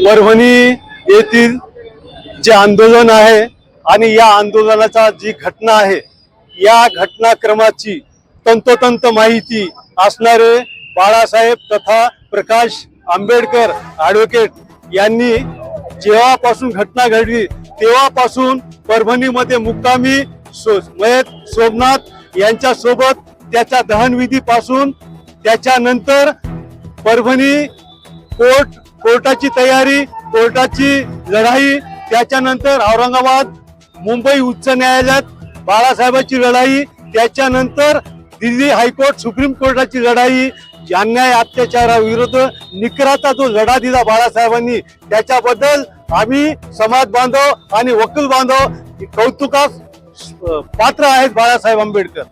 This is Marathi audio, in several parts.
परभणी येथील जे आंदोलन आहे आणि या आंदोलनाचा जी घटना आहे या घटनाक्रमाची तंतोतंत माहिती असणारे बाळासाहेब तथा प्रकाश आंबेडकर ॲडव्होकेट यांनी जेव्हापासून घटना घडली तेव्हापासून परभणीमध्ये मुक्कामी सो मयत सोमनाथ यांच्यासोबत त्याच्या दहनविधीपासून त्याच्यानंतर परभणी कोर्ट कोर्टाची तयारी कोर्टाची लढाई त्याच्यानंतर औरंगाबाद मुंबई उच्च न्यायालयात बाळासाहेबांची लढाई त्याच्यानंतर दिल्ली हायकोर्ट सुप्रीम कोर्टाची लढाई अन्याय अत्याचाराविरुद्ध निकराचा जो लढा दिला बाळासाहेबांनी त्याच्याबद्दल आम्ही समाज बांधव आणि वकील बांधव कौतुकास पात्र आहेत बाळासाहेब आंबेडकर.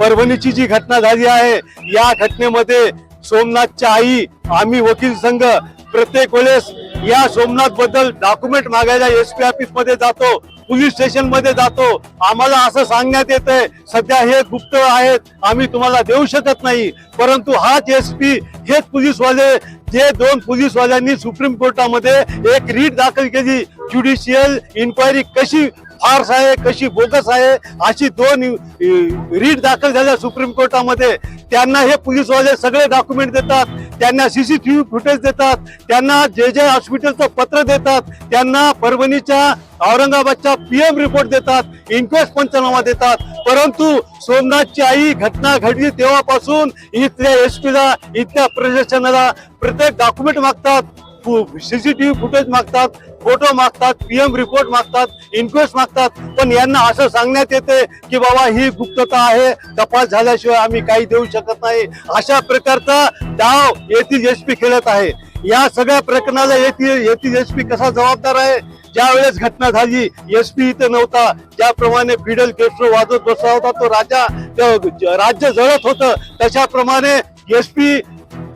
परभणीची जी घटना झाली आहे या घटनेमध्ये सोमनाथच्या आई आम्ही वकील संघ प्रत्येक वेळेस या सोमनाथबद्दल डॉक्युमेंट मागायला एस पी ऑफिसमध्ये जातो पोलीस स्टेशनमध्ये जातो. आम्हाला असं सांगण्यात येतंय सध्या हे गुप्त आहेत आम्ही तुम्हाला देऊ शकत नाही. परंतु हाच एस पी हेच पोलीसवाले जे दोन पोलीसवाल्यांनी सुप्रीम कोर्टामध्ये एक रीट दाखल केली. ज्युडिशियल इन्क्वायरी कशी फार्स आहे कशी बोगस आहे अशी दोन रीट दाखल झाल्या सुप्रीम कोर्टामध्ये. त्यांना हे पोलीसवाले सगळे डॉक्युमेंट देतात. त्यांना C C T V footage देतात त्यांना जे जे हॉस्पिटलचं पत्र देतात त्यांना परभणीच्या औरंगाबादच्या पीएम रिपोर्ट देतात इन्क्वेस्ट पंचनामा देतात. परंतु सोमनाथची आई घटना घडली तेव्हापासून इथल्या एस पीला इथल्या प्रशासनाला प्रत्येक डॉक्युमेंट मागतात सीसीटीव्ही फुटेज मागतात. फोटो मागतात पीएम रिपोर्ट मागतात इन्क्वेस्ट मागतात. पण यांना असं सांगण्यात येते की बाबा ही गुप्तता आहे तपास झाल्याशिवाय आम्ही काही देऊ शकत नाही. अशा प्रकारचा डाव येथील एस पी खेळत आहे. या सगळ्या प्रकरणाला येथील येथील एस पी कसा जबाबदार आहे? ज्या वेळेस घटना झाली एस पी इथे नव्हता. ज्याप्रमाणे फिडल केस्ट्रो वाजत बसला होता तो राजा राज्य जळत होतं. तशाप्रमाणे एस पी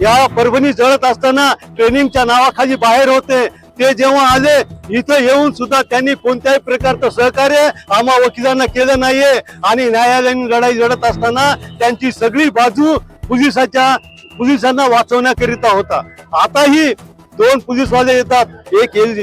या परभणी जळत असताना ट्रेनिंगच्या नावाखाली बाहेर होते. ते जेव्हा आले इथं येऊन सुद्धा त्यांनी कोणत्याही प्रकारचं सहकार्य आम्हा वकिलांना केलं नाहीये. आणि न्यायालयीन लढाई लढत असताना त्यांची सगळी बाजू पोलिसाच्या पोलिसांना वाचवण्याकरिता होता. आताही दोन पोलीसवाले येतात एक एल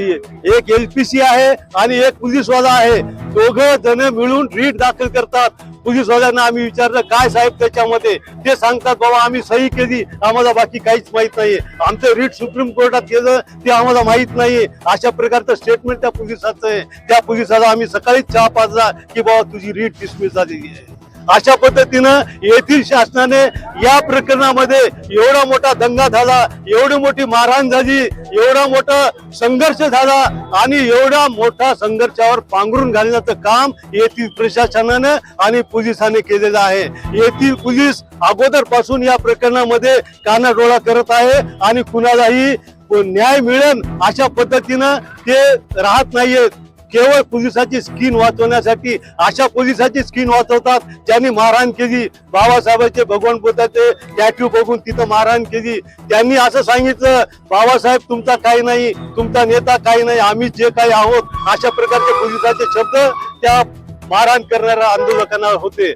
एक एल पी सी आहे आणि एक पोलीसवाला आहे. दोघं जण मिळून रीट दाखल करतात. पोलीसवाल्यांना आम्ही विचारलं काय साहेब त्याच्यामध्ये? ते सांगतात बाबा आम्ही सही केली आम्हाला बाकी काहीच माहीत नाही आमचं रीट सुप्रीम कोर्टात केलं ते आम्हाला माहीत नाहीये. अशा प्रकारचं स्टेटमेंट त्या पोलिसाचं आहे. त्या पोलिसाला आम्ही सकाळीच चहा पाजला की बाबा तुझी रीट डिसमिस झालेली आहे. अशा पद्धतीनं येथील शासनाने या प्रकरणामध्ये एवढा मोठा दंगा झाला एवढी मोठी मारहाण झाली एवढा मोठा संघर्ष झाला आणि एवढा मोठा संघर्षावर पांघरून घालण्याचं काम येथील प्रशासनानं आणि पोलिसांनी केलेलं आहे. येथील पोलीस अगोदरपासून या प्रकरणामध्ये कानाडोळा करत आहे आणि कुणालाही न्याय मिळेल अशा पद्धतीनं ते राहत नाहीयेत. केवळ पोलिसाची स्किन वाचवण्यासाठी अशा पोलिसाची स्किन वाचवतात ज्यांनी मारहाण केली. बाबासाहेबांचे भगवान बुद्धाचे टॅटू बघून तिथं मारहाण केली. त्यांनी असं सांगितलं बाबासाहेब तुमचा काही नाही तुमचा नेता काही नाही आम्ही जे काही आहोत अशा प्रकारचे पोलिसाचे शब्द त्या मारहाण करणाऱ्या आंदोलकांना होते.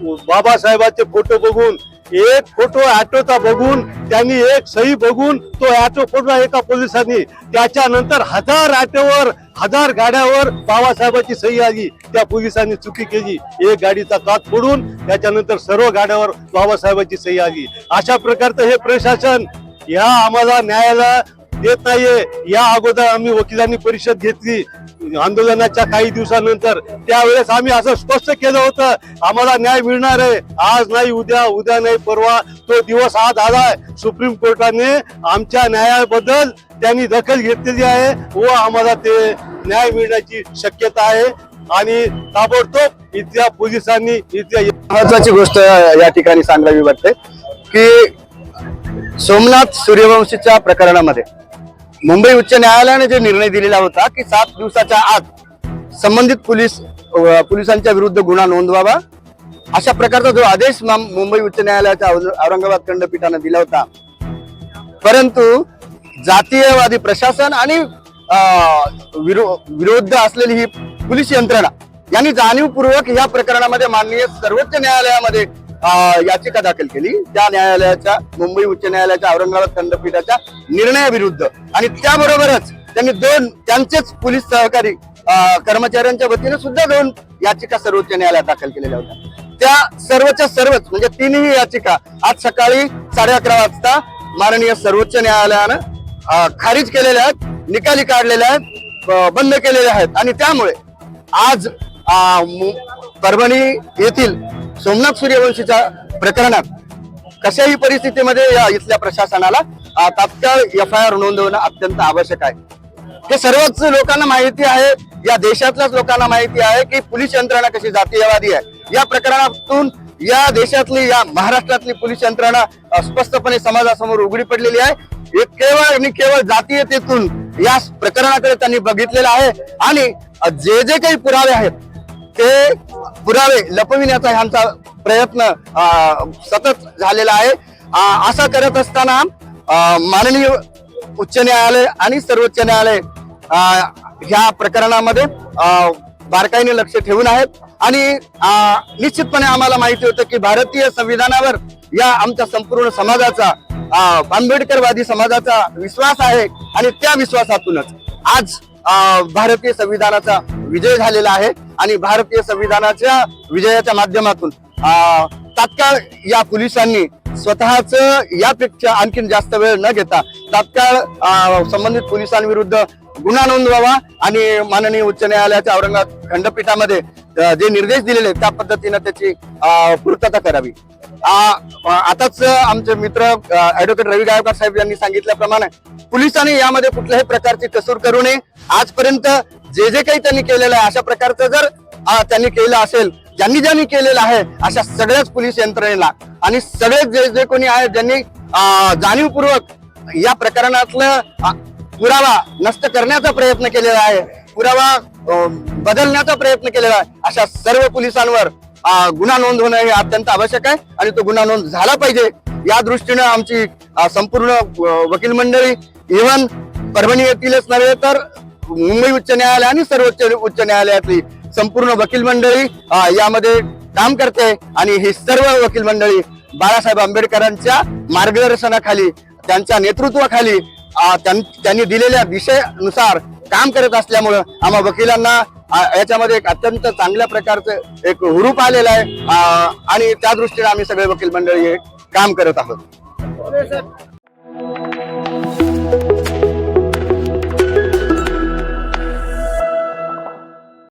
बाबासाहेबांचे फोटो बघून एक फोटो ऑटोचा बघून त्यांनी एक सही बघून तो ऑटो फोडला एका पोलिसांनी. त्याच्यानंतर हजार ऑटोवर हजार गाड्यावर बाबासाहेबांची सही आली. त्या पोलिसांनी चुकी केली. एक गाडीचा कात फोडून त्याच्यानंतर सर्व गाड्यावर बाबासाहेबांची सही आली. अशा प्रकारचं हे प्रशासन या आम्हाला न्यायाला देत नाहीये. या अगोदर आम्ही वकिलांनी परिषद घेतली. आंदोलनाच्या काही दिवसानंतर त्यावेळेस आम्ही असं स्पष्ट केलं होतं आम्हाला न्याय मिळणार आहे. आज नाही उद्या उद्या नाही परवा तो दिवस आज आलाय. सुप्रीम कोर्टाने आमच्या न्यायाबद्दल त्यांनी दखल घेतलेली आहे व आम्हाला ते न्याय मिळण्याची शक्यता आहे. आणि ताबडतोब इथल्या पोलिसांनी इथल्या महत्वाची गोष्ट या ठिकाणी सांगावी वाटते की सोमनाथ सूर्यवंशीच्या प्रकरणामध्ये मुंबई उच्च न्यायालयाने जे निर्णय दिलेला होता की सात दिवसाच्या आत संबंधित पोलीस पोलिसांच्या विरुद्ध गुन्हा नोंदवावा अशा प्रकारचा जो आदेश मुंबई उच्च न्यायालयाच्या औरंगाबाद खंडपीठाने दिला होता. परंतु जातीयवादी प्रशासन आणि विरो विरुद्ध असलेली ही पोलीस यंत्रणा यांनी जाणीवपूर्वक या प्रकरणामध्ये माननीय सर्वोच्च न्यायालयामध्ये याचिका दाखल केली. त्या न्यायालयाच्या मुंबई उच्च न्यायालयाच्या औरंगाबाद खंडपीठाच्या निर्णयाविरुद्ध. आणि त्याबरोबरच त्यांनी दोन त्यांचेच पोलीस सहकारी अं, कर्मचाऱ्यांच्या वतीने सुद्धा दोन याचिका सर्वोच्च न्यायालयात दाखल केलेल्या होत्या. त्या सर्वच्या सर्वच म्हणजे तीनही याचिका आज सकाळी साडे अकरा वाजता माननीय सर्वोच्च न्यायालयानं खारिज केलेल्या आहेत निकाली काढलेल्या आहेत बंद केलेल्या आहेत. आणि त्यामुळे आज परभणी येथील सोमनाथ सूर्यवंशीच्या प्रकरणात कशाही परिस्थितीमध्ये या इथल्या प्रशासनाला तात्काळ एफ आय आर नोंदवणं अत्यंत आवश्यक आहे. हे सर्वच लोकांना माहिती आहे या देशातल्याच लोकांना माहिती आहे की पोलीस यंत्रणा कशी जातीयवादी आहे. या प्रकरणातून या देशातली या महाराष्ट्रातली पोलीस यंत्रणा स्पष्टपणे समाजासमोर उघडी पडलेली आहे. एक केवळ आणि केवळ जातीयतेतून या प्रकरणाकडे त्यांनी बघितलेलं आहे. आणि जे जे काही पुरावे आहेत ते पुरावे लपविण्याचा ह्यांचा प्रयत्न सतत झालेला आहे. असा असं करत असताना माननीय उच्च न्यायालय आणि सर्वोच्च न्यायालय ह्या प्रकरणामध्ये बारकाईने लक्ष ठेवून आहेत. आणि निश्चितपणे आम्हाला माहिती होतं की भारतीय संविधानावर या आमच्या संपूर्ण समाजाचा आंबेडकरवादी समाजाचा विश्वास आहे आणि त्या विश्वासातूनच आज भारतीय संविधानाचा विजय झालेला आहे आणि भारतीय संविधानाच्या विजयाच्या माध्यमातून तात्काळ या पोलिसांनी स्वतःच यापेक्षा आणखीन जास्त वेळ न घेता तात्काळ संबंधित पोलिसांविरुद्ध गुन्हा नोंदवावा आणि माननीय उच्च न्यायालयाच्या औरंगाबाद खंडपीठामध्ये जे निर्देश दिलेले त्या पद्धतीनं त्याची पूर्तता करावी. आताच आमचे मित्र ऍडव्होकेट रवी गायकवाड साहेब यांनी सांगितल्याप्रमाणे पोलिसांनी यामध्ये कुठल्याही प्रकारची कसूर करू नये. आजपर्यंत जे जे काही त्यांनी केलेलं आहे अशा प्रकारचं जर त्यांनी केलं असेल ज्यांनी ज्यांनी केलेलं आहे अशा सगळ्याच पोलीस यंत्रणेला. आणि सगळे जे जे कोणी आहेत ज्यांनी जाणीवपूर्वक या प्रकरणातलं पुरावा नष्ट करण्याचा प्रयत्न केलेला आहे पुरावा बदलण्याचा प्रयत्न केलेला आहे अशा सर्व पोलिसांवर गुन्हा नोंद होणं हे अत्यंत आवश्यक आहे आणि तो गुन्हा नोंद झाला पाहिजे. या दृष्टीनं आमची संपूर्ण वकील मंडळी इव्हन परभणी येथीलच नव्हे तर मुंबई उच्च न्यायालय आणि सर्वोच्च उच्च न्यायालयातली संपूर्ण वकील मंडळी यामध्ये काम करते. आणि ही सर्व वकील मंडळी बाळासाहेब आंबेडकरांच्या मार्गदर्शनाखाली त्यांच्या नेतृत्वाखाली त्यां- त्यांनी दिलेल्या दिशेनुसार काम करत असल्यामुळं आम्हा वकिलांना याच्यामध्ये एक अत्यंत चांगल्या प्रकारचं एक हुरूप आलेलं आहे. आणि त्या दृष्टीने आम्ही सगळे वकील मंडळी हे काम करत आहोत.